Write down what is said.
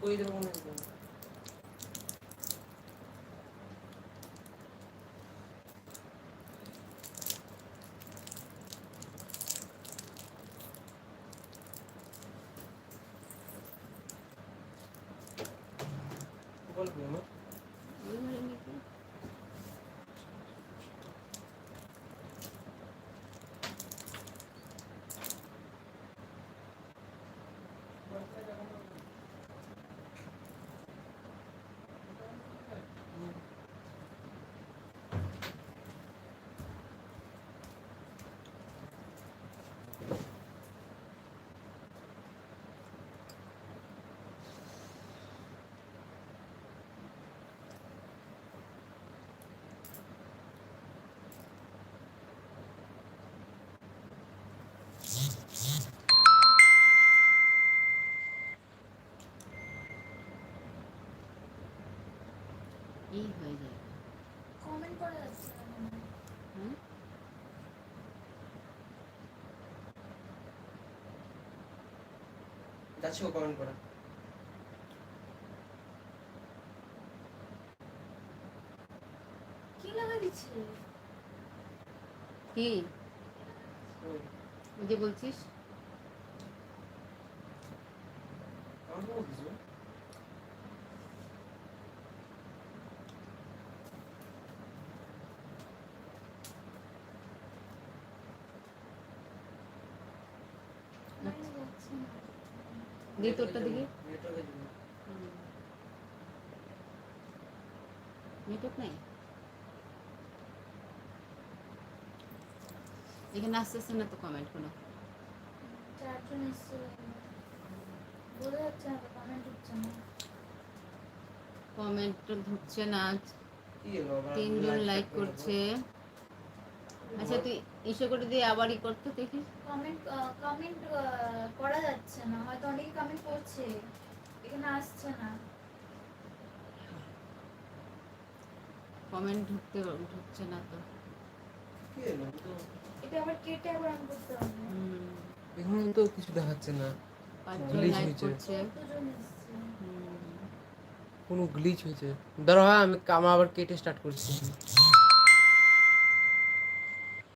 করে দেবো মনে হয় বলবি আমার এই হয়ে যায়। কমেন্ট করা যাচ্ছে। হুম? যাচ্ছি ও কমেন্ট করা। কি লাগা দিচ্ছে? কি? ওই, ওই যে বলছিস? আমার কি বলছিস রে? লাইন যাচ্ছে না দিয়ে তোরটা দিকে নেটওয়ার্ক নাই? এখানে আসতে আসতে না তো কমেন্ট কোনো চারজন এসছে। বোঝা যাচ্ছে না কমেন্ট হচ্ছে না। কমেন্ট ঢুকছে না? তিনজন লাইক করছে। আচ্ছা তুই ইসে করে দিয়ে আবারই করতে দেখি। কমেন্ট কমেন্ট করা যাচ্ছে না হয়তো অনেকে কমেন্ট করছে এখানে আসছে না। কমেন্ট ঢুকতে ঢুকছে না তো? এটা আবার কেটে আবার অন করতে হবে। এখানে তো কিছু দেখাচ্ছে না। লাইক হয়েছে। কোনো গ্লিচ হয়েছে। ধরো হ্যাঁ আমি কামা আবার কেটে স্টার্ট করছি।